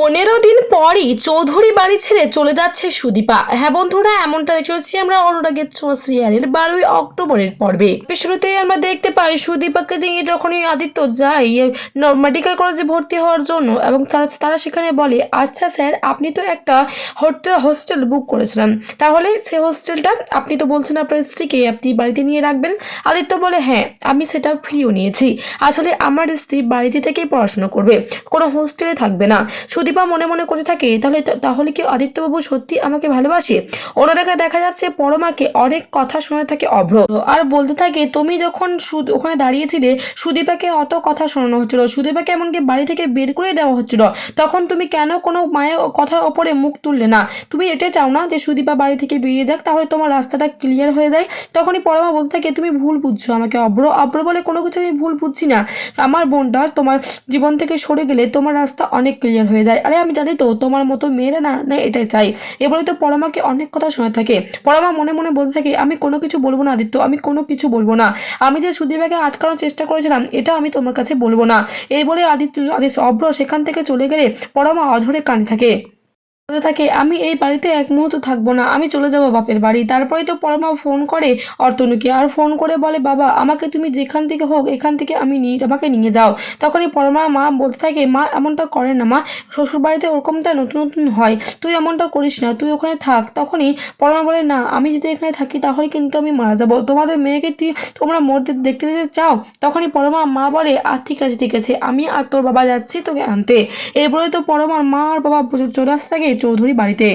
পনেরো দিন পরই চৌধুরী বাড়ি ছেড়ে চলে যাচ্ছে সুদীপা। হ্যাঁ বন্ধুরা এমনটা দেখতে পাচ্ছি আমরা অনুরাগের ছোঁয়া সিরিয়ালের বারোই অক্টোবরের পর্বে। শুরুতেই আমরা দেখতে পাই, সুদীপাকে নিয়ে যখনই আদিত্য যায় মেডিকেল কলেজে ভর্তি হওয়ার জন্য এবং তারা তারা সেখানে বলে আচ্ছা স্যার, আপনি তো একটা হোটেল হোস্টেল বুক করেছিলেন। তাহলে সে হোস্টেলটা আপনি তো বলছেন আপনার স্ত্রীকে আপনি বাড়িতে নিয়ে রাখবেন? আদিত্য বলে হ্যাঁ আমি সেটা ফ্রিও নিয়েছি। আসলে আমার স্ত্রী বাড়িতে থেকেই পড়াশোনা করবে। কোনো হোস্টেলে থাকবে না। সুদীপা মনে মনে করে থাকে, তাহলে তাহলে কি আদিত্যবাবু সত্যি আমাকে ভালোবাসে? অন্যদিকে দেখা যাচ্ছে পরমাকে অনেক কথা শুনে থাকে অভ্র। আর বলতে থাকে, তুমি যখন ওখানে দাঁড়িয়েছিলে, সুদীপাকে অত কথা শোনানো হচ্ছিল। সুদীপাকে এমনকি বাড়ি থেকে বের করে দেওয়া হচ্ছিল। তখন তুমি কেন কোনো মায়ের কথার ওপরে মুখ তুললে না? তুমি এটাই চাও না যে সুদীপা বাড়ি থেকে বেরিয়ে যাক, তাহলে তোমার রাস্তাটা ক্লিয়ার হয়ে যায়? তখনই পরমা বলতে থাকে, তুমি ভুল বুঝছ আমাকে, অভ্র। অভ্র বলে কোনো কিছু আমি ভুল বুঝছি না। আমার বোনটা তোমার জীবন থেকে সরে গেলে তোমার রাস্তা অনেক ক্লিয়ার হয়ে যায়। আরে আমি জানি তো, তোমার মতো মেয়েরা না না এটাই চাই। এবারে তো পরমাকে অনেক কথা শোনা থাকে। পরমা মনে মনে বলতে থাকে, আমি কোনো কিছু বলব না আদিত্য, আমি কোনো কিছু বলব না। আমি যে সুদীপাকে আটকানোর চেষ্টা করেছিলাম, এটা আমি তোমার কাছে বলব না। এই বলে আদিত্য আদিত্য অভ্র সেখান থেকে চলে গেলে পরমা অঝরে কাঁদে থাকে। বলতে থাকে, আমি এই বাড়িতে এক মুহূর্ত থাকব না, আমি চলে যাব বাপের বাড়ি। তারপরে তো পরমা ফোন করে অর্তনুকে আর ফোন করে বলে, বাবা, আমাকে তুমি যেখান থেকে হোক, এখান থেকে আমি নিয়ে, আমাকে নিয়ে যাও। তখনই পরমা মা বলতে থাকে, মা, এমনটা করে না, মা, শ্বশুর বাড়িতে ওরকমটা নতুন নতুন হয়, তুই এমনটা করিস না, তুই ওখানে থাক। তখনই পরমা বলে, না, আমি যদি এখানে থাকি, তাহলে কিন্তু আমি মারা যাব। তোমাদের মেয়েকে তুই তোমরা মরতে দেখতে দেখতে চাও? তখনই পরমা মা বলে, আর ঠিক আছে ঠিক আছে, আমি আর তোর বাবা যাচ্ছি তোকে আনতে। এরপরে তো পরমার মা আর বাবা চলে আসতে থাকে চৌধুরী বাড়িতে।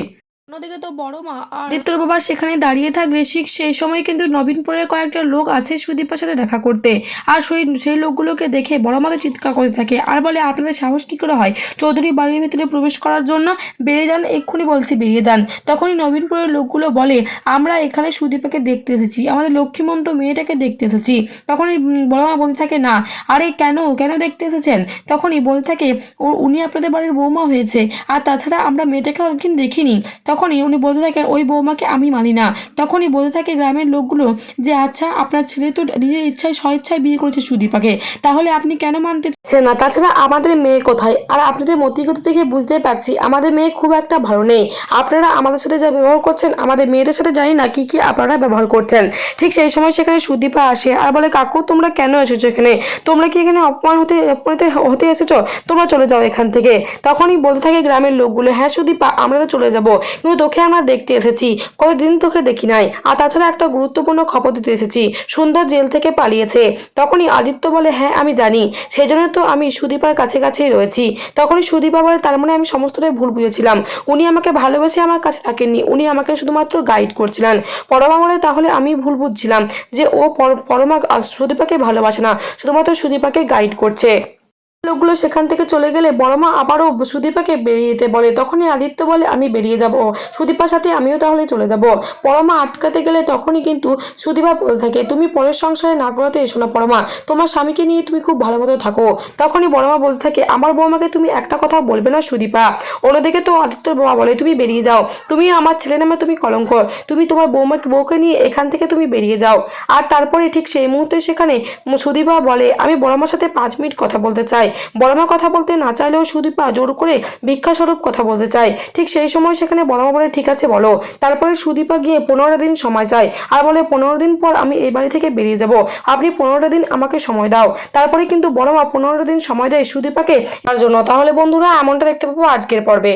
অন্যদিকে তো বড় মা, আর আদিত্যর বাবা সেখানে দাঁড়িয়ে থাকলে ঠিক সেই সময় কিন্তু নবীনপুরের কয়েকটা লোক আছে সুদীপার সাথে দেখা করতে। আর সেই সেই লোকগুলোকে দেখে বড় মা তো চিৎকার করতে থাকে। আর বলে, আপনাদের সাহস কি করে হয়? চৌধুরী বাড়ির ভিতরে প্রবেশ করার জন্য বেরিয়ে যান, এক্ষুনি বলছি বেরিয়ে যান। তখনই নবীনপুরের লোকগুলো বলে, আমরা এখানে সুদীপাকে দেখতে এসেছি, আমাদের লক্ষ্মীমন্ত মেয়েটাকে দেখতে এসেছি। তখনই বড় মা বলতে থাকে, না, আরে কেন কেন দেখতে এসেছেন? তখনই বলতে থাকে, ও, উনি আপনাদের বাড়ির বৌমা হয়েছে, আর তাছাড়া আমরা মেয়েটাকে অনেকদিন দেখিনি। তখনই উনি বলতে থাকেন, ওই বৌমাকে আমি মানি না। তখনই বলতে থাকে গ্রামের লোকগুলো যে আচ্ছা আপনার ছেলে তো নিজের ইচ্ছায়, স্বইচ্ছায় বিয়ে করেছে সুদীপাকে। তাহলে আপনি কেন মানতে চাচ্ছেন? না, তাছাড়া আমাদের মেয়ে কোথায়? আর আপনাদের মতিগতি থেকে বুঝতে পারছি, আমাদের মেয়ে খুব একটা ভালো নেই। আপনারা আমাদের সাথে যা ব্যবহার করছেন, আমাদের মেয়েদের সাথে জানি না কি কি আপনারা ব্যবহার করছেন। ঠিক সেই সময় সেখানে সুদীপা আসে, আর বলে, কাকু, তোমরা কেন এসেছ এখানে? তোমরা কি এখানে অপমান হতে, অপমানিত হতে এসেছ? তোমরা চলে যাও এখান থেকে। তখনই বলতে থাকে গ্রামের লোকগুলো হ্যাঁ সুদীপা, আমরা তো চলে যাব। কিন্তু তোকে আমরা দেখতে এসেছি। কতদিন তোকে দেখি নাই। আর তাছাড়া একটা গুরুত্বপূর্ণ খবর দিতে এসেছি। সুন্দর জেল থেকে পালিয়েছে। তখনই আদিত্য বলে হ্যাঁ আমি জানি। সেই জন্য তো আমি সুদীপার কাছে কাছেই রয়েছি। তখনই সুদীপা বলে, তার মানে আমি সমস্তটাই ভুল বুঝেছিলাম। উনি আমাকে ভালোবেসে আমার কাছে থাকেননি। উনি আমাকে শুধুমাত্র গাইড করছিলেন। পরমা বলে, তাহলে আমি ভুল বুঝছিলাম যে ও পর- পরমা সুদীপাকে ভালোবাসে না। শুধুমাত্র সুদীপাকে গাইড করছে। লোকগুলো সেখান থেকে চলে গেলে বড় মা আবারও সুদীপাকে বেরিয়ে যেতে বলে। তখনই আদিত্য বলে, আমি বেরিয়ে যাব। সুদীপার সাথে আমিও তাহলে চলে যাব পরমা আটকাতে গেলে তখনই কিন্তু সুদীপা বলে থাকে, তুমি পরের সংসারে না করাতে এসো না পরমা। তোমার স্বামীকে নিয়ে তুমি খুব ভালো মতো থাকো তখনই বড়মা বলতে থাকে, আমার বৌমাকে তুমি একটা কথা বলবে না সুদীপা। অন্যদিকে তো আদিত্যর বাবা বলে, তুমি বেরিয়ে যাও। তুমি আমার ছেলে নামে তুমি কলঙ্ক। তুমি তোমার বৌমাকে বউকে নিয়ে এখান থেকে তুমি বেরিয়ে যাও। আর তারপরে ঠিক সেই মুহূর্তে সেখানে সুদীপা বলে, আমি বড়মার সাথে পাঁচ মিনিট কথা বলতে চাই। বড়মা কথা বলতে না চাইলেও সুদীপা জোর করে ভিক্ষাস্বরূপ কথা বলতে চায়। ঠিক সেই সময় সেখানে বড়মা বলে, ঠিক আছে, বলো। তারপরে সুদীপা গিয়ে পনেরো দিন সময় চায় আর বলে, পনেরো দিন পর আমি এই বাড়ি থেকে বেরিয়ে যাব। আপনি পনেরো দিন আমাকে সময় দাও। তারপরে কিন্তু বড়মা পনেরো দিন সময় দেয় সুদীপাকে। তার জন্য তাহলে বন্ধুরা, এমনটা দেখতে পাবো আজকের পর্বে।